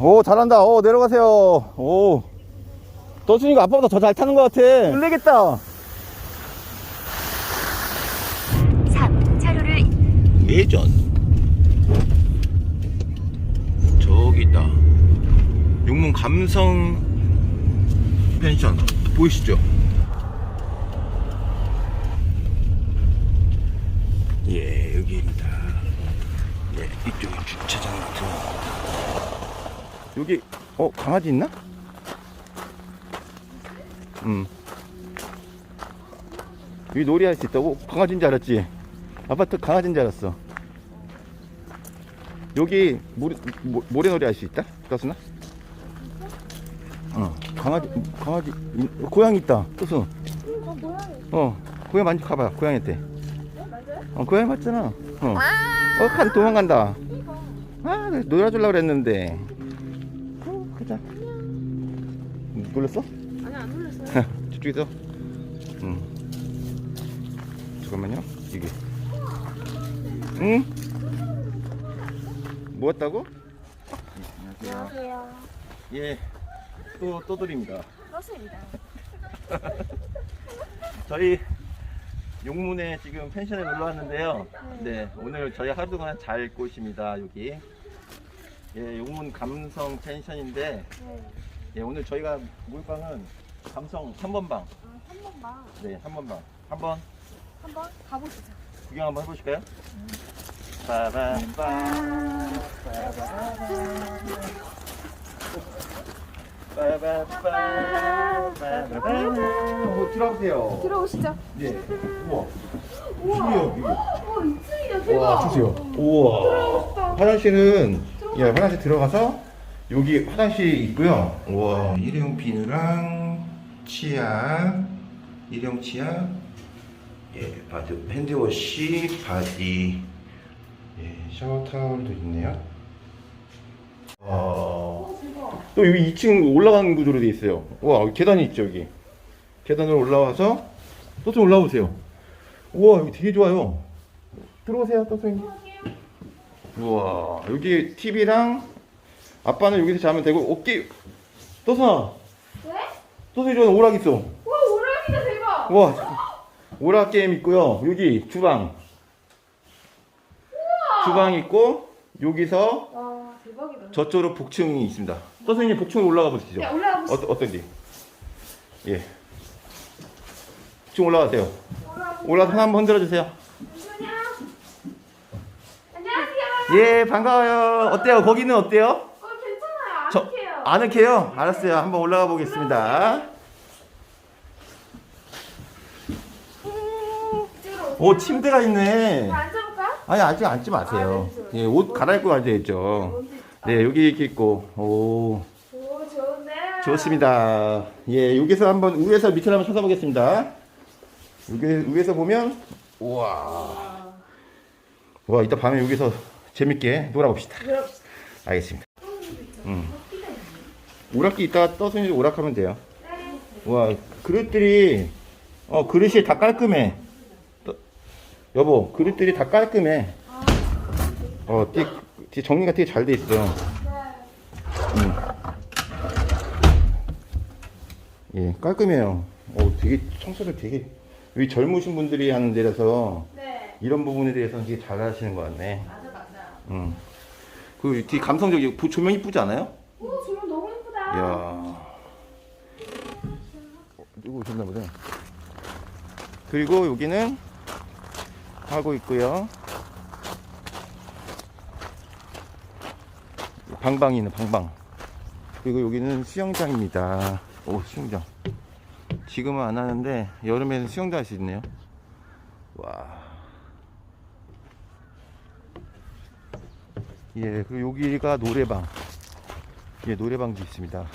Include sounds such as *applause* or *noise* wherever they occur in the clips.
오, 잘한다. 오, 내려가세요. 오. 떠준이가 아빠보다 더 잘 타는 것 같아. 놀래겠다. 3. 차로를 예전. 저기 있다. 용문 감성 펜션. 보이시죠? 예, 여기입니다. 네, 이쪽에 주차장 같은 거. 여기, 어, 강아지 있나? 음. 여기 놀이할 수 있다고? 강아지인 줄 알았지? 아파트 강아지인 줄 알았어. 여기 모래, 모- 모래놀이 할 수 있다? 떠수나? 어, 강아지, 강아지, 이- 고양이 있다. 떠수. 어, 고양이 만지 가봐. 고양이한테. 어, 고양이 맞잖아. 어. 어, 카드 도망간다. 아, 놀아주려고 그랬는데. 어, 가자. 놀랐어? 아니 안 놀랐어요. 저쪽에서. 응. 잠깐만요. 이게. 응? 뭐였다고? 안녕하세요. 예. 또, 또 드립니다. 그렇습니다. 저희 용문에 지금 펜션에 놀러 왔는데요. 네, 오늘 저희 하루 동안 잘 곳입니다. 여기. 예, 용문 감성 펜션인데, 네. 예, 오늘 저희가 물방은 감성 3번 방. 아, 한 번만 네, 3번 방. 한번 한번 가보시죠. 구경 한번 해보실까요? 빠밤빰. 빠밤빰. 빠밤빰. 어, 들어오세요. 들어오시죠. 예. 우와. 주세요, 이게. 어, 2층이야 와, 주세요. 우와. 화장실은, 예, 화장실 들어가서 여기 화장실이 있고요. 우와. 일회용 비누랑 치약, 일회용 치약, 예, 바디, 핸드워시, 바디, 예, 샤워 타월도 있네요. 와. 어, 대박. 또 여기 2층 올라가는 구조로 돼 있어요. 와, 계단이 있죠, 여기. 계단으로 올라와서 또좀 올라오세요. 우와, 여기 되게 좋아요. 들어오세요, 또선님. 우와, 여기 TV랑 아빠는 여기서 자면 되고, 오케이. 또선아, 네? 또선이 저는 오락 있어. 와, 오락이다 대박. 우와, 오락 게임 있고요. 여기 주방. 주방 있고, 여기서 와, 대박이다. 저쪽으로 복층이 있습니다. 선생님 복층 올라가 보시죠. 네, 올라가 보시죠. 어, 어떤지. 예. 복층 올라가세요. 올라가 올라가서 손 한번 흔들어 주세요. 안녕하세요. 예, 반가워요. 어때요? 거기는 어때요? 어, 괜찮아요. 저- 아늑해요. 아늑해요? 알았어요. 한번 올라가 보겠습니다. 오세요. 오, 침대가 있네. 자, 앉아볼까? 아니, 아직 앉지 마세요. 아, 네, 예, 옷 갈아입고 앉아야죠. 네, 여기 이렇게 있고. 오, 오, 좋은데. 좋습니다. 예, 여기서 한번 위에서 밑으로 한번 쳐다보겠습니다. 여기 위에서 보면 우와. 와, 와, 이따 밤에 여기서 재밌게 놀아봅시다. 들어봅시다. 알겠습니다. 음. 오락기 이따가 떠서 이제 오락하면 돼요. 와, 그릇들이, 어, 그릇이 다 깔끔해. 떠- 여보, 그릇들이 다 깔끔해. 어, 되게, 되게 정리가 되게 잘 돼 있어. 음. 예, 깔끔해요. 어, 되게 청소를 되게, 여기 젊으신 분들이 하는 데라서 네. 이런 부분에 대해서는 되게 잘 하시는 것 같네. 음. 그 되게 감성적이고 부- 조명 이쁘지 않아요? 오, 조명 너무 예쁘다. 이야. 어, 누구 오셨나 보네. 그리고 여기는 하고 있고요. 방방이 있는 방방. 그리고 여기는 수영장입니다. 오, 수영장. 지금은 안 하는데 여름에는 수영도 할 수 있네요. 와. 예, 그리고 여기가 노래방. 예, 노래방도 있습니다.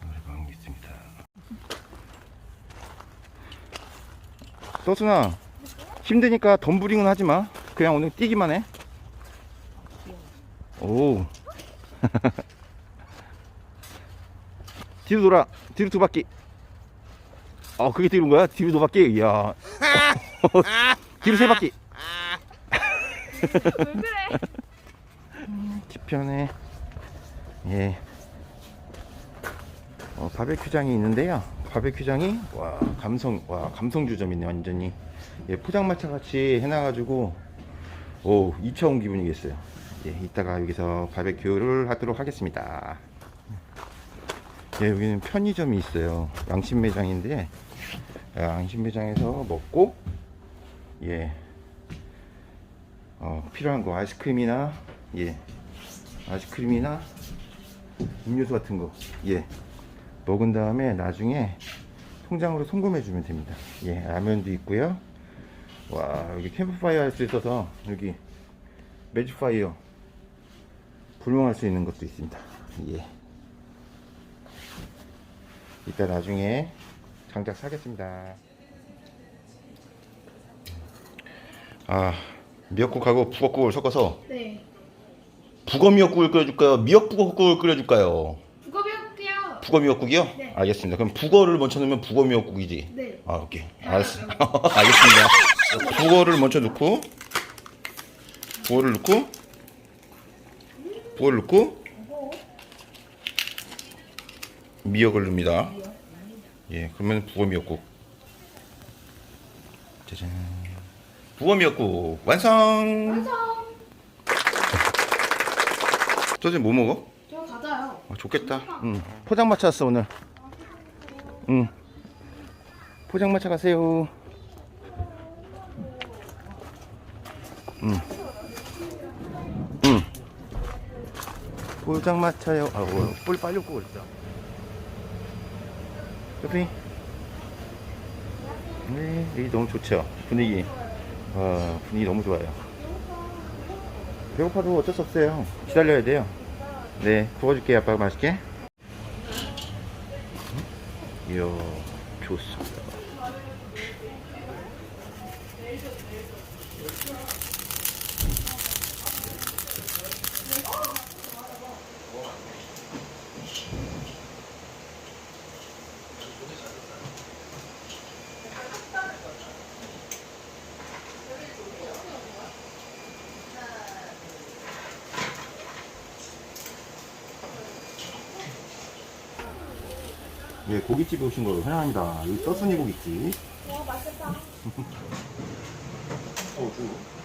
노래방이 있습니다. 떠순아, 힘드니까 덤블링은 하지 마. 그냥 오늘 뛰기만 해. 오. *laughs* 뒤로 돌아. 뒤로 두 바퀴. 어, 그게 뒤로인 거야? 뒤로 두 바퀴? 이야. *laughs* 뒤로 세 바퀴. 왜 그래? *laughs* 뒤편에 예 어, 바베큐장이 있는데요 바베큐장이 와 감성 와 감성 주점이네 완전히 예 포장마차 같이 해놔가지고 오 2차 온 기분이겠어요 예 이따가 여기서 바베큐를 하도록 하겠습니다 예 여기는 편의점이 있어요 양심 매장인데 아, 양심 매장에서 먹고 예 어, 필요한 거 아이스크림이나 예 아이스크림이나 음료수 같은 거, 예, 먹은 다음에 나중에 통장으로 송금해 주면 됩니다. 예, 라면도 있고요. 와, 여기 캠프파이어 할 수 있어서 여기 매직파이어 불멍할 수 있는 것도 있습니다. 예. 이따 나중에 장작 사겠습니다. 아, 미역국하고 북엇국을 섞어서 네. 북어 미역국을 끓여줄까요? 미역 북어국을 끓여줄까요? 북어 배울게요. 북어 미역국이요? 네. 알겠습니다. 그럼 북어를 먼저 넣으면 북어 미역국이지. 네. 아 오케이. 알았어. *laughs* 알겠습니다. 북어를 먼저 넣고, 북어를 넣고, 북어를 넣고, 미역을 넣습니다. 예, 그러면 북어 미역국. 짜잔. 북어 미역국 완성. 완성. 저지 뭐 먹어? 저 가자요. 아, 좋겠다. 응. 포장마차 왔어 오늘. 응. 포장마차 가세요. 응. 응. 포장마차요. 아, 뭐, 뿔 빨리 고 그랬다. 쇼핑. 네, 여기 너무 좋죠. 분위기. 와, 분위기 너무 좋아요. 배고파도 어쩔 수 없어요. 기다려야 돼요. 네, 구워줄게요. 아빠가 맛있게. 이야, 좋습니다. 네, 고깃집에 오신 걸 환영합니다. 여기 떠순이 고깃집. 와 맛있다. 어, 주. 맛 *laughs*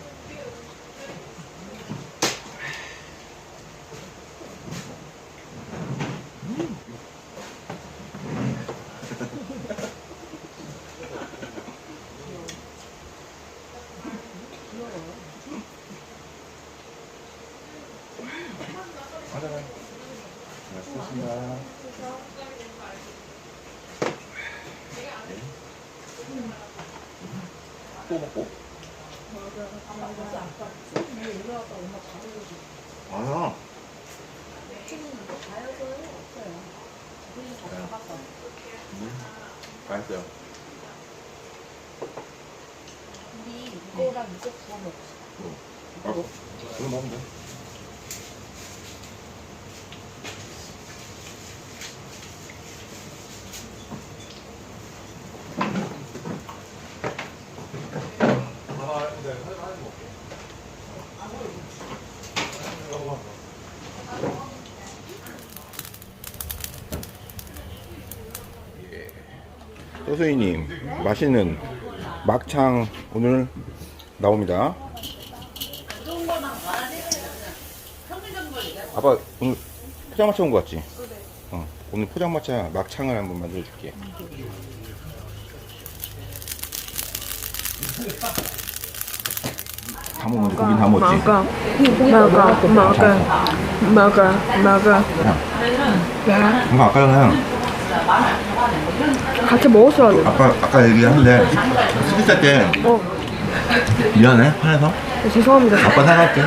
또 먹고. 아야. 맛있어요. 이거랑 이거 구워 먹어. 아이고, 이거 먹으면 돼. 서수희님 맛있는 막창 오늘 나옵니다. 아빠 오늘 포장마차 온 거 같지? 어, 오늘 포장마차 막창을 한번 만들어 줄게. 다 먹는데 고기 다 먹지? 먹어 먹어 먹어 먹어 먹어 엄마 아까 전에 같이 먹었어야 돼. 아까 아까 얘기하는데 스키살 때 어, 미안해? 화내서? 죄송합니다. 아빠 사갈게.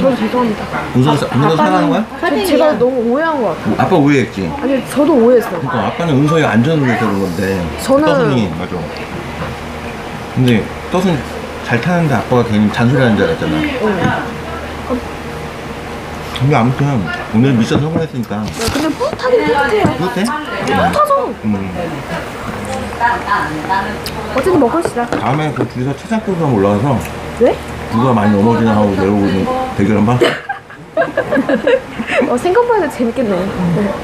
저도 죄송합니다. 은서 은서 사가는 거야? 저, 제가 너무 오해한 것 같아요. 아빠 오해했지. 아니 저도 오해했어요. 그러니까 아빠는 은서이가 안전을 위해서 그런 건데 저는- 떠순이 맞아. 근데 떠순이 잘 타는데 아빠가 괜히 잔소리 하는 줄 알았잖아. 근데 아무튼 오늘 미션 성공했으니까. 네, 근데 뿌듯하긴 뿌듯해요. 뿌듯해? 뿌듯하죠. 음. 어쨌든 먹읍시다. 다음에 그 둘이서 차장급으로 한번 올라가서 네? 누가 많이 넘어지나 하고 내려오는 대결 한번. *laughs* 어, 생각보다 재밌겠네요. 네.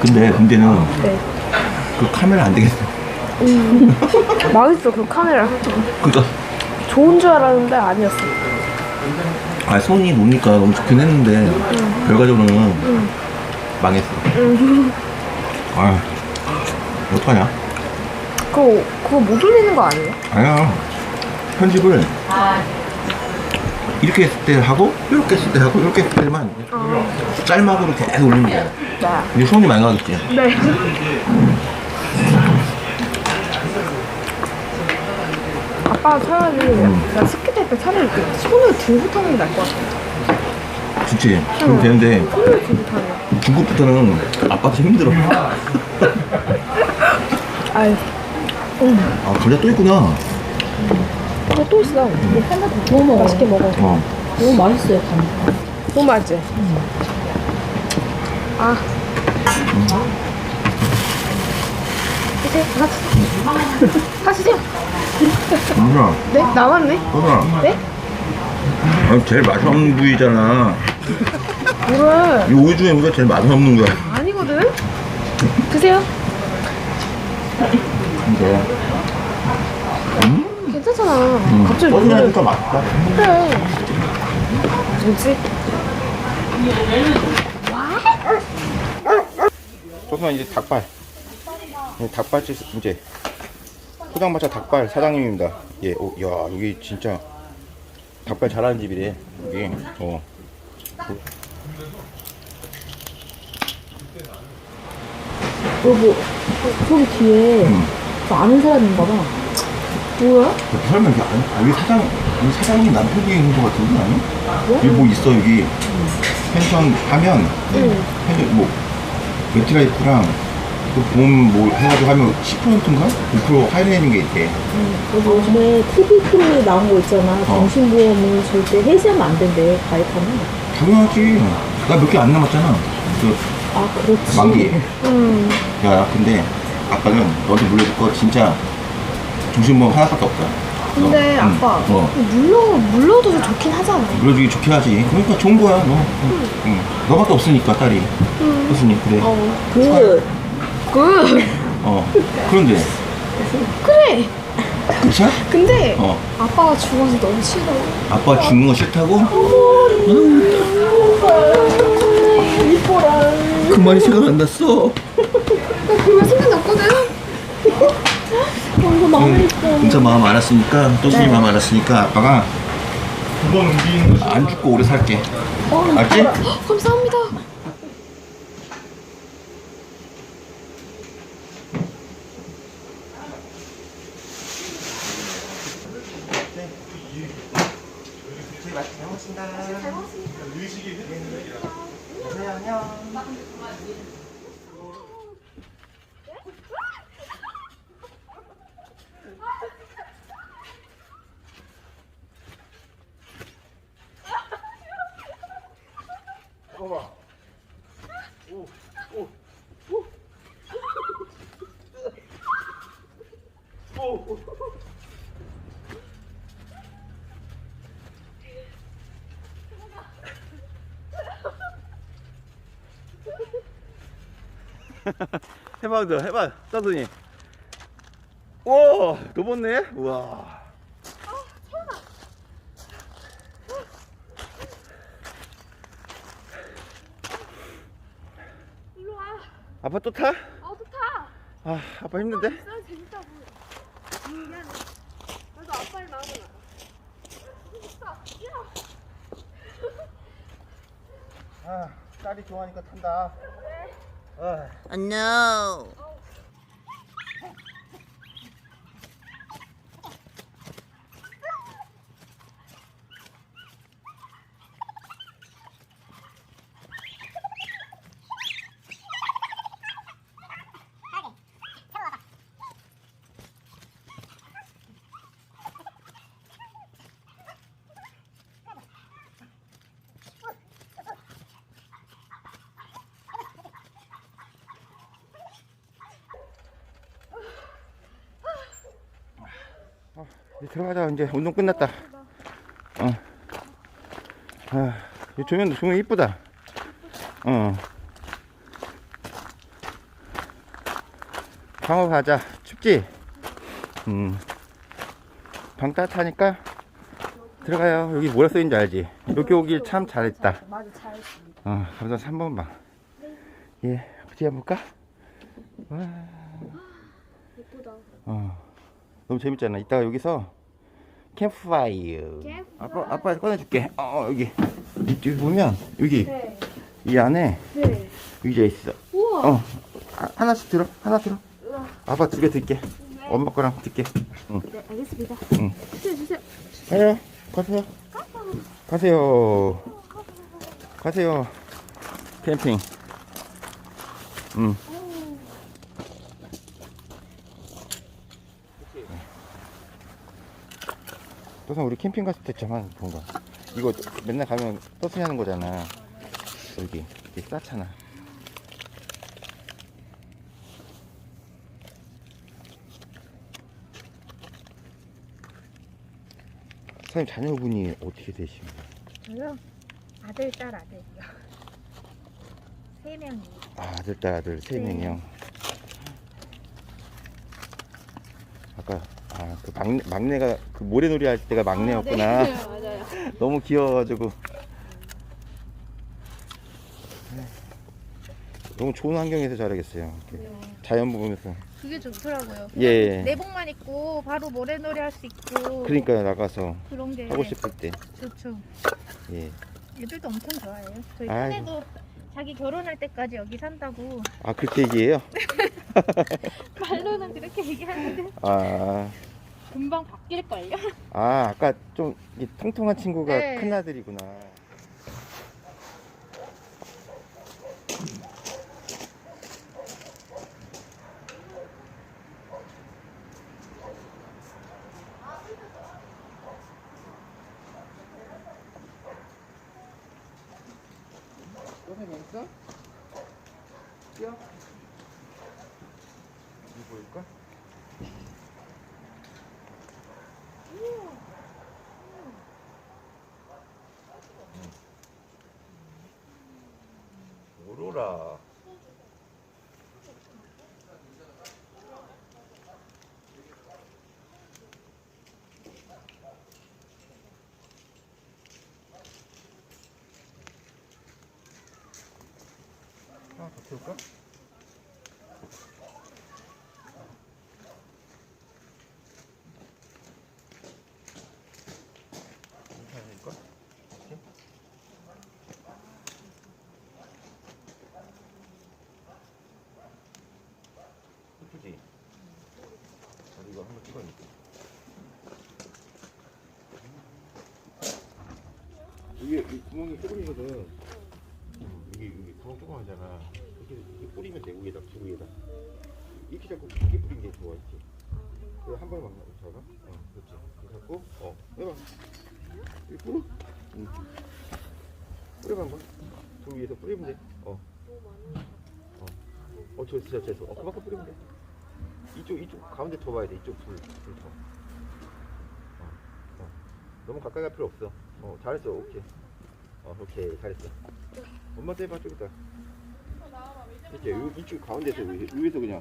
근데 문제는 네. 그 카메라 안 되겠어. *laughs* 망했어, 그 카메라. 그니까. 좋은 줄 알았는데 아니었어. 아, 손이 노니까 너무 좋긴 했는데, 결과적으로는 망했어. 아, 어떡하냐? 그거, 그거 못 올리는 거 아니에요? 아니야. 편집을 이렇게 했을 때 하고, 이렇게 했을 때 하고, 이렇게 했을 때만 짤막으로 계속 올리는 거야. 네. 근데 손이 많이 가겠지. 네. *laughs* 아빠가 차라리 나 스키 탈때 차라리 이렇게 손을 들고 타는 게 나을 것 같아. 좋지. 그럼 되는데, 손을 들고 타는 거. 중국부터는 아빠도 힘들어. *laughs* 아유, 아, 감자 또 있구나. 이거 또 있어. 구워 먹어. 맛있게 먹어. 어. 너무 맛있어요, 감. 너무 맛있지? 아. 드세요. 같이. 하시죠. 누나, 네? 남았네? 누나. 네? 아, 제일 맛없는 부위잖아. 뭐래? 이 오이 중에 우리가 제일 맛없는 거야. 아니거든? 드세요. 근데. 괜찮잖아. 음. 갑자기 어디 뭐래? 하니까 맛있다. 그래. 뭐지? 조선 이제 닭발. 네, 닭발집 이제 포장마차 닭발 사장님입니다. 예, 오, 야 여기 진짜 닭발 잘하는 집이래. 여기 어. 여보, 저기 뒤에 저 아는 사람인가 봐. 뭐야? 설마 여기, 안- 여기 사장 여기 사장님 남편이 있는 것 같은데 아니? 여기 뭐 있어 여기 펜션 하면 펜션 뭐 매트라이프랑 그봄뭐 해가지고 하면 10%인가 5% 할인해주는 게 있대. 여보, 요즘에 TV 프로에 나온 거 있잖아. 정신보험은 절대 해지하면 안 된대, 가입하면. 당연하지. 나 몇 개 안 남았잖아. 그 아, 그렇지. 만기. 음. 야, 근데 아빠는 너한테 물려줄 거 진짜 중심보험 하나밖에 없다. 근데 너, 응, 아빠, 어, 물러, 물러도 좋긴 하잖아. 물려주기 좋게 하지. 그러니까 좋은 거야, 너. 응. 너밖에 없으니까, 딸이. 교수님, 그래. 어. 그, 굿. 그런데, 그래. 그쵸? 근데 어. 아빠가 죽어서 너무 싫어. 아빠 죽는 거 싫다고? 그 말이 생각 안 났어. 나 그말 생각났거든. 너무 마음이 진짜 마음 알았으니까, 또순이 마음 알았으니까, 아빠가 안 죽고 오래 살게. 알지? 감사합니다. *laughs* 해봐, 너 해봐, 따더니. 와, 넘었네? 우와. 일로 와. 아빠 또 타? 어, 좋다. 아, 아빠 힘든데? 난 재밌다고. 미안해. 나도 아빠를 나오잖아. 재밌다. 야. 아, 딸이 좋아하니까 탄다. 아. Oh no. 들어가자 이제 운동 끝났다 어. 아, 이 조명도 조명 이쁘다 어. 방어 가자 춥지? 음. 방 따뜻하니까 들어가요 여기 뭐라 써있는지 알지? 여기 오길 참 잘했다. 어, 감사 3번 방. 예, 어떻게 한번 볼까? 와, 예쁘다. 어, 너무 재밌잖아. 이따가 여기서 캠프파이어. 아빠, 아빠 꺼내줄게. 어, 여기. 여기 보면, 여기, 네. 이 안에 네. 의자 있어. 우와. 어, 하- 하나씩 들어. 하나 들어. 우와. 아빠 두 개 들게. 엄마 거랑 들게. 응. 네 알겠습니다. 응. 주세요 주세요. 가요. 가세요. 가세요. 가세요. 캠핑. 음. 또선 우리 캠핑 갔을 때 저만 본 거. 이거 맨날 가면 떠스니 하는 거잖아. 여기 이게 싸잖아. 사장님 자녀분이 어떻게 되십니까? 저요? 아들 딸 아들이요. 세 명이. 아, 아들, 딸, 아들 세 네. 명이요. 아까 아, 그 막내, 막내가 그 모래놀이 할 때가 막내였구나. 네, *laughs* 맞아요. 너무 귀여워가지고. 네. 너무 좋은 환경에서 자라겠어요. 이렇게 자연 보면서. 그게 좋더라고요. 예. 내복만 입고 바로 모래놀이 할 수 있고 그러니까 나가서 그런 게 하고 싶을 때. 좋죠. 예. 애들도 엄청 좋아해요. 저희 아이고. 큰애도 자기 결혼할 때까지 여기 산다고 아, 그렇게 얘기해요? *laughs* 말로는 그렇게 얘기하는데 아, 금방 바뀔걸요? 아, 아까 좀이 통통한 친구가 네. 큰 아들이구나. 괜찮을까? 예쁘지? 이거 한번 찍어야겠다. 이게 이 구멍이 조금이거든. 여기 여기 구멍 조그마하잖아. 뿌리면 돼 위에다 두 위에다. 이렇게 잡고 이렇게 뿌리는 게 좋아 있지. 그래 한 번에 막 잡아. 어, 그렇지. 이렇게 잡고 어 해봐. 이렇게 뿌려. 응. 뿌려봐 한번. 두 위에서 뿌리면 돼. 어. 어. 어, 저, 저, 저, 저. 어, 그만큼 뿌리면 돼. 이쪽, 이쪽, 가운데 더 봐야 돼. 이쪽 불, 불 더. 어, 어. 너무 가까이 갈 필요 없어. 어, 잘했어. 오케이. 어, 오케이. 잘했어. 엄마한테 해봐, 좀 이따. 요, 이쪽 가운데서, 위- 위에서 그냥.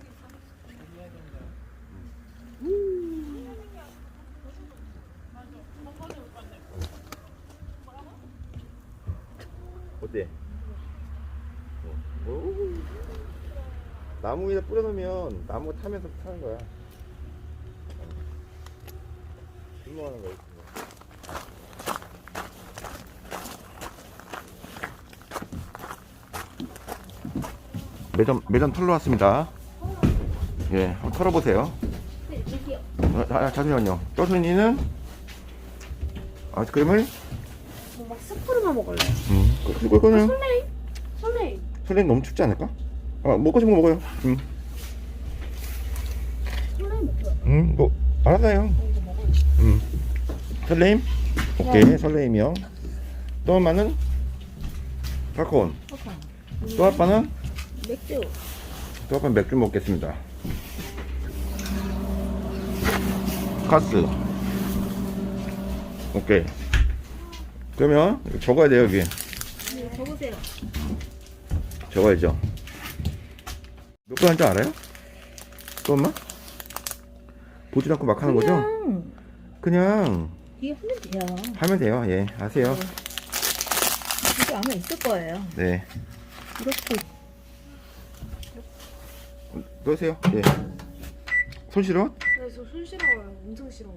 어때? 어. 오. 나무 위에 뿌려놓으면 나무 타면서 타는 거야. 운동하는 거야. 매점 매점 털러 왔습니다. 예, 한번 털어보세요. 어, 아, 잠시만요. 떠순이는 아이스크림을 막 스프로만 먹을래. 음, 이거 이거는 설레임. 설레임 너무 춥지 않을까? 아, 먹고 싶은 거 먹어요. 음. 음, 뭐, 알았어요. 음. 설레임? 오케이, 설레임이요. 또 엄마는? 팝콘. 또 아빠는? 맥주. 또 아빠는 맥주 먹겠습니다. 가스. 오케이. 그러면 이거 적어야 돼요 여기. 적으세요. 적어야죠. 몇 번 한 줄 알아요? 그 엄마? 보지도 않고 막 하는 거죠? 그냥 그냥 이게 하면 돼요. 하면 돼요. 예, 아세요. 이게 아마 있을 거예요. 네. 이렇게 넣으세요. 예. 손 실어? 네, 저손 싫어요. 엄청 싫어.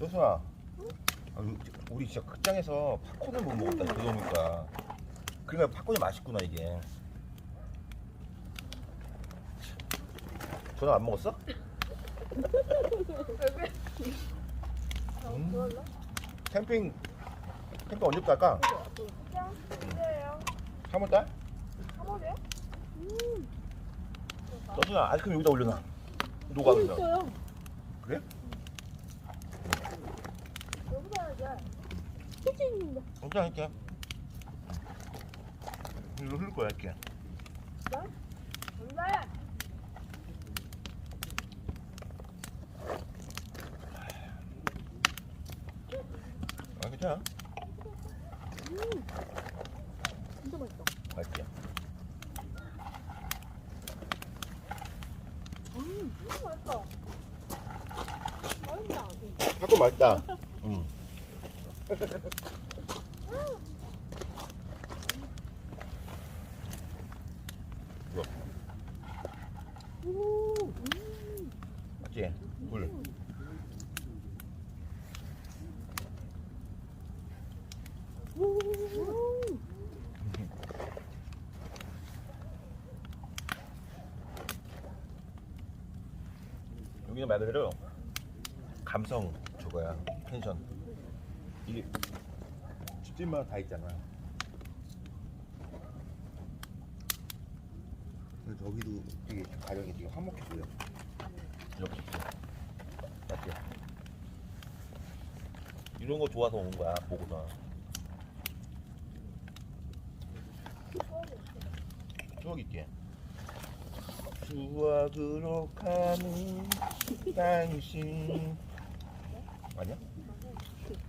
여수아, 아, 우리 진짜 극장에서 팝콘을 못 먹었다. 그러니까. 그러니까 팝콘이 맛있구나 이게. 전화 안 먹었어? 음. 캠핑 캠핑 언제부터 할까? 언제예요? 3월달? 3월이요? 너순아 아이스크림 여기다 올려놔. 녹아. 있어요. 그래? 여기다 해야지. 치즈 있는데. 괜찮아 할게. 이거 흘릴 거야 할게. 언제? 아 괜찮아. 진짜 맛있다. 맛있게. 맛있다. 맛있다. 팝콘 맛있다. 응. 이거. 맞지? 물. 여기는 말 그대로 감성 저거야. 펜션. 이게 집집마다 다 있잖아. 근데 저기도 되게 가격이 되게 화목해 보여. 이렇게. 맞지? 이런 거 좋아서 오는 거야 보고서 추억 있게 추억으로 가는 당신 아니야?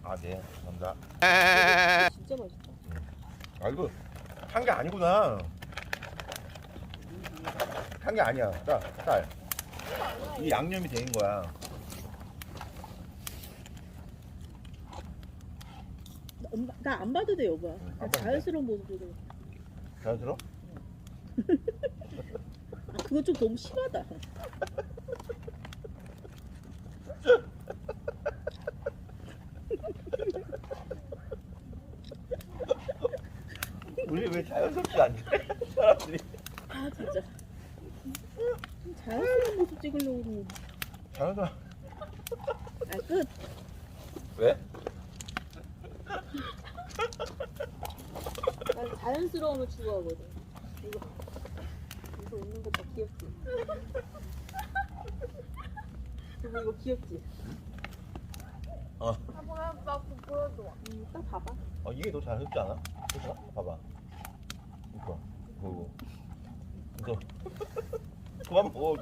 아네 감사합니다 진짜 맛있다. 아 이거 한 게 아니구나 한 게 아니야 딸, 딸. 이 양념이 된 거야 나 안 봐도 돼 여보야. 안나 봐도 돼? 자연스러운 모습으로. 자연스러워? 아 그거 좀 너무 심하다. 우리 왜 자연스럽지 않지? *laughs* 사람들이 아 진짜. 좀 자연스러운 모습 찍으려고 그러는 거. 자연스러워 아 끝. 왜? 난 자연스러움을 추구하거든. 이거 이거 웃는 거봐 귀엽지. 이거 이거 귀엽지. 어. 한번 나 보여줘. 음, 딱 봐봐. 어 이게 더 자연스럽지 않아? 그렇죠? 봐봐 이거 이거 이거 *laughs* 그만 먹어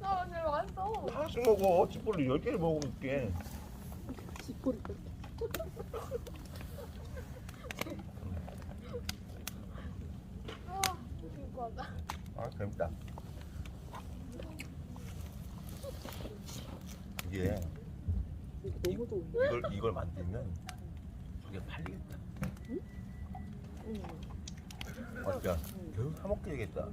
너나 제일 맛있어. 하나씩 먹어 10개를 먹으면 어떡해 지포를 또. 아, 이거 하자. 아 재밌다 이게 너무 좋은데. 이걸 이걸 만들면 저게 팔리겠다 응. 맞죠? 계속 사 먹게 되겠다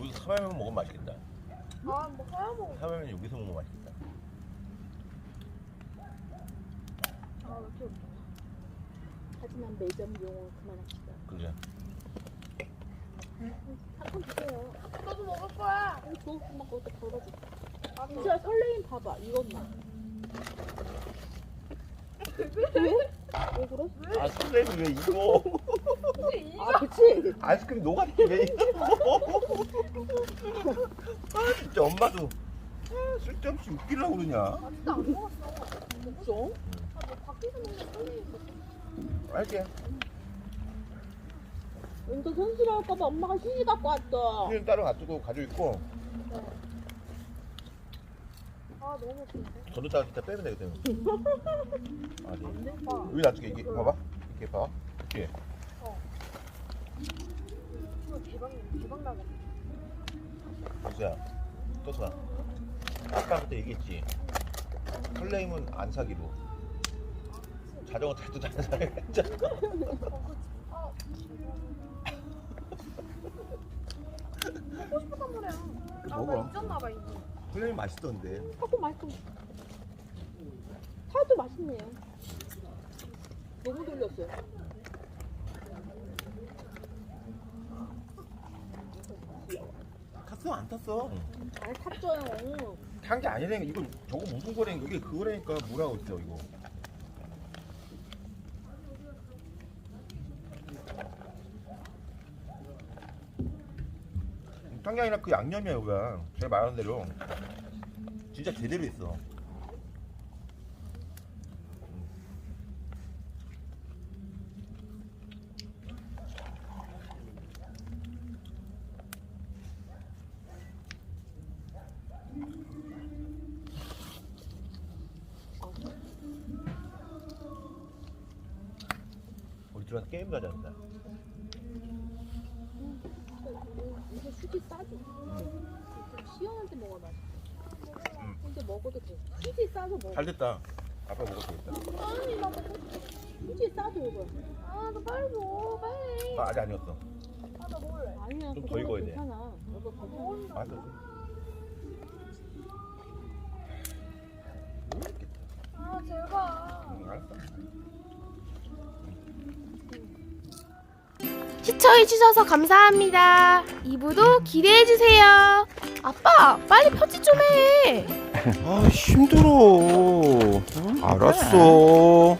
여기서 사발면 먹으면 맛있겠다 아, 뭐 하야 먹어. 사발면 여기서 먹으면 맛있겠다 아, 왜 이렇게? 하지만 매점 용어 그만합시다. 그래 한번 주세요. 너도 먹을 거야. 아니 줘. 엄마 그것도 걸어줘. 아, 진짜 설레임 봐봐. 이것만. 왜? 왜 그래? 아 설레는 왜 이거 아 그치. 아이스크림 녹았지 왜 이거 아 진짜 엄마도 쓸데없이 웃기려고 그러냐? 진짜 안 먹었어. 없어? 밖에서 먹는 빨리. 알게. 운동 손실할까봐 엄마가 휴지 갖고 왔어. 휴지는 따로 놔두고 가지고 있고 아 너무 웃긴데. 저도 따로 진짜 빼면 되거든. *laughs* 아니. 여기 놔두게 이게 봐봐. 이렇게 봐. 이렇게. 이거 대박 대박 나겠다. 유수야. 또사. 아까부터 얘기했지. 설레임은 안 사기로. 자전거 탈 때도 안 사게 했잖아. 먹고 싶었단 말이야. 아, 먹어. 나 잊었나 봐 이미. 설레임 맛있던데. 하고 맛있어. 살도 맛있네요. 너무 돌렸어요. 탔어 안 탔어? 잘 탔죠요. 탄 게 아니라니까 이거 저거 무슨 거라니까 이게 그거라니까 뭐라고 했어 이거 탄게 아니라 그 양념이야 이거야. 제가 말한 대로. 진짜 제대로 했어. 우리 들어가서 게임 가자 한다 시원할 때 먹어야 맛있어. 음. 먹어도 돼. 휴지 싸서 먹어. 잘 됐다 아빠 되겠다 아니 나 먹고 휴지 싸줘 이거. 아나 빨리 줘 빨리. 아, 아직 아니었어 아나 먹을래. 아니야. 좀더 그거는 익어야 돼. 괜찮아. 이거 괜찮아. 모르겠다 아 제발. 응 알았어 시청해주셔서 감사합니다. 2부도 기대해주세요. 아빠, 빨리 편집 좀 해. 아 힘들어 알았어